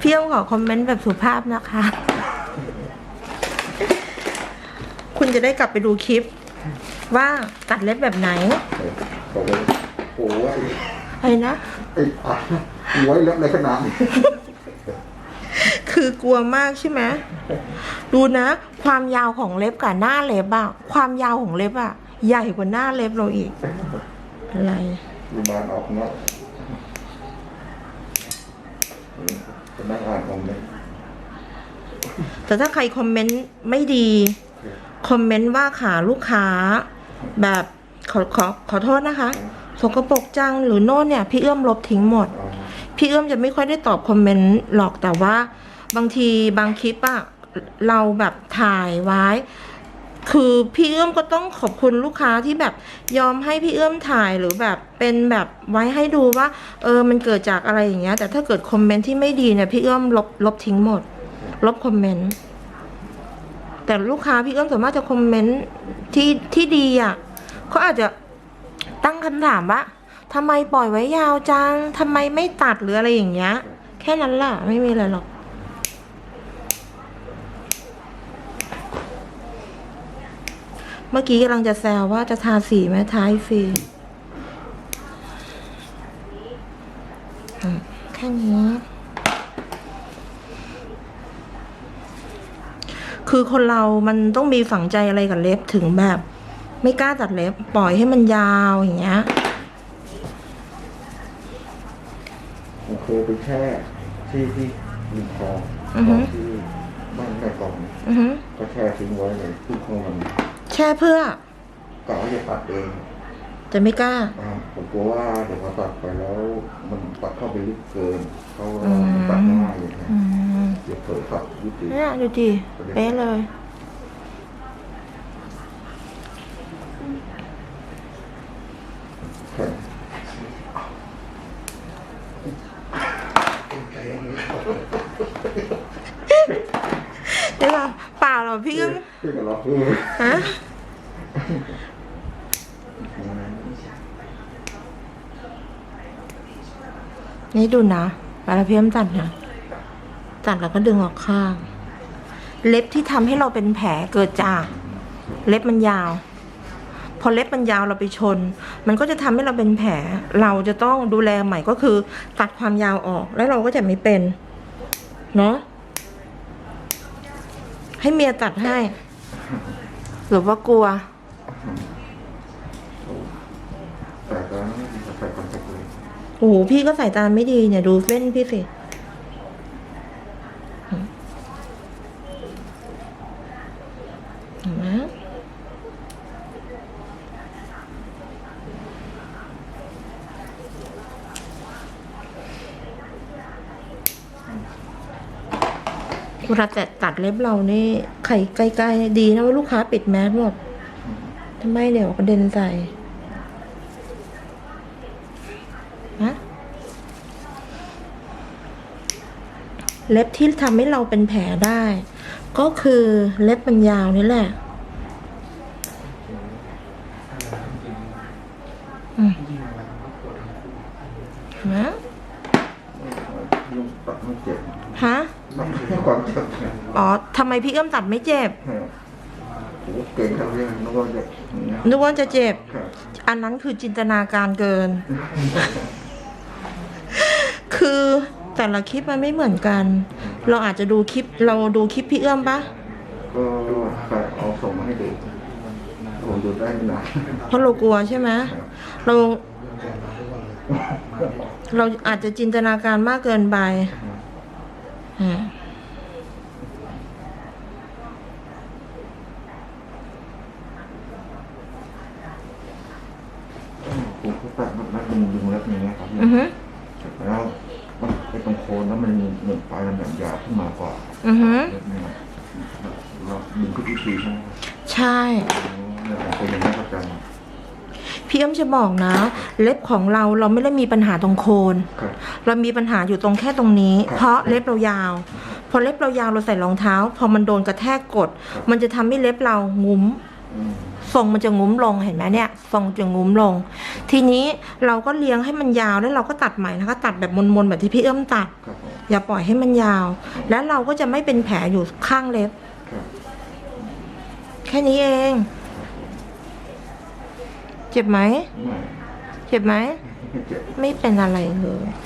พี่อ้อมขอคอมเมนต์แบบสุภาพนะคะ คุณจะได้กลับไปดูคลิป ว่าตัดเล็บแบบไหนบอกเลยโอ้ยอะไรนะไอ้ปากไว้เล็บในขนาดนี้คือกลัวมากใช่ไหมดูนะ ความยาวของเล็บกับหน้าเล็บอะความยาวของเล็บอะใหญ่กว่าหน้าเล็บเราอีก อะไรดูบานออกเนาะ เป็นนักอ่านของเนี่ยแต่ถ้าใครคอมเมนต์ไม่ดี คอมเมนต์ว่าขาลูกค้า แบบขอขอขอโทษนะคะ สกปรกจังหรือโน่นเนี่ย พี่เอื้อมลบทิ้งหมด พี่เอื้อมจะไม่ค่อยได้ตอบคอมเมนต์หรอกแต่ว่า บางทีบางคลิปอะเราแบบถ่ายไว้ คือพี่เอื้อมก็ต้องขอบคุณลูกค้าที่แบบยอมให้พี่เอื้อมถ่ายหรือแบบเป็นแบบไว้ให้ดูว่าเออมันเกิดจากอะไรอย่างเงี้ยแต่ถ้าเกิดคอมเมนต์ที่ไม่ดีเนี่ยพี่เอื้อมลบลบทิ้งหมด ลบคอมเมนต์แต่ลูกค้าพี่เอื้อมสามารถจะคอมเมนต์ที่ที่ดีอะเขาอาจจะตั้งคำถามว่าทำไมปล่อยไว้ยาวจังทำไมไม่ตัดหรืออะไรอย่างเงี้ย แค่นั้นแหละไม่มีอะไรหรอก เมื่อกี้กำลังจะแซวว่าจะทาสีไหมทาให้ฟรีอืมแค่นี้ คือคนเรามันต้องมีฝังใจอะไรกับเล็บถึงแบบ ไม่กล้าตัดเล็บ ปล่อยให้มันยาวอย่างเงี้ยผมเคยไปแช่ที่ที่ริมคลองอือฮึ ที่บ้านแม่กองอือฮึก็แช่ทิ้งไว้เลยขึ้นข้างมัน แช่เพื่อกะว่าจะตัดเองจะไม่กล้า อ่าผมกลัวว่าเดี๋ยวพอตัดไปแล้วมันตัดเข้าไปลึกเกิน เขาอืมตัดง่ายอย่างเงี้ยอืมเดี๋ยวเผลอตัดยุติ เนี่ยดูดิเป๊ะเลยแข็งเดี๋ยวก่อนเปล่าหรอพี่ก็ พี่ก็รอเออฮะ นี่ดูนะเวลาพี่อ้ำตัดนะ ตัดแล้วก็ดึงออกข้าง เล็บที่ทำให้เราเป็นแผลเกิดจาก เล็บมันยาว พอเล็บมันยาวเราไปชน มันก็จะทำให้เราเป็นแผล เราจะต้องดูแลใหม่ก็คือ ตัดความยาวออกแล้วเราก็จะไม่เป็น เนาะให้เมียตัดให้ หรือว่ากลัว แต่ก็ใส่คอนแทคเลย โอ้โหพี่ก็สายตาไม่ดีเนี่ย ดูเล่นพี่สิเห็นไหมเวลาแต่ตัดเล็บเรานี่ไข่ไกลๆดีนะว่าลูกค้าปิดแมสหมดทำไมเดี๋ยวกระเด็นใส่ เล็บที่ทำให้เราเป็นแผลได้ ก็คือเล็บมันยาวนี่แหละอืมฮะยุ่งตัดไม่เจ็บฮะตัดไม่ก่อนเจ็บอ๋อทำไมพี่เอื้อมตัดไม่เจ็บโอ้โหเก่งทั้งเรื่องนึกว่าจะอย่างเงี้ยนึกว่าจะเจ็บครับอันนั้นคือจินตนาการเกินคือ แต่ละคลิปมันไม่เหมือนกัน เราอาจจะดูคลิปเราดูคลิปพี่เอื้อมปะก็ใส่เอาส่งมาให้ดูผมดูได้ไม่นานเพราะเรากลัวใช่ไหมเรา เราอาจจะจินตนาการมากเกินไปอ่าผมก็ตัดมันมันดึงดึงแล้วอย่างเงี้ยครับอือฮึแล้ว มันไปตรงโคนแล้วมันมีเหมือนปลายมันแบบยาวขึ้นมากว่าอือฮึแบบนี้เราดึงขึ้นที่ทีใช่ไหมใช่ เนี่ยผมเป็นอย่างนี้ประจพี่เอ้มจะบอกนะ เล็บของเราเราไม่ได้มีปัญหาตรงโคนำครับ เรามีปัญหาอยู่ตรงแค่ตรงนี้ ครับ เพราะเล็บเรายาว พอเล็บเรายาวเราใส่รองเท้า พอมันโดนกระแทกกดครับมันจะทำให้เล็บเรางุ้มอืม ทรงมันจะงุ้มลงเห็นไหมเนี่ยทรงจะงุ้มลง ทีนี้เราก็เลี้ยงให้มันยาวแล้วเราก็ตัดใหม่นะคะ ตัดแบบมนๆแบบที่พี่เอื้อมตัดครับผมอย่าปล่อยให้มันยาว แล้วเราก็จะไม่เป็นแผลอยู่ข้างเล็บครับแค่นี้เอง เจ็บไหมไม่เจ็บไหมไม่เจ็บไม่เป็นอะไรเลย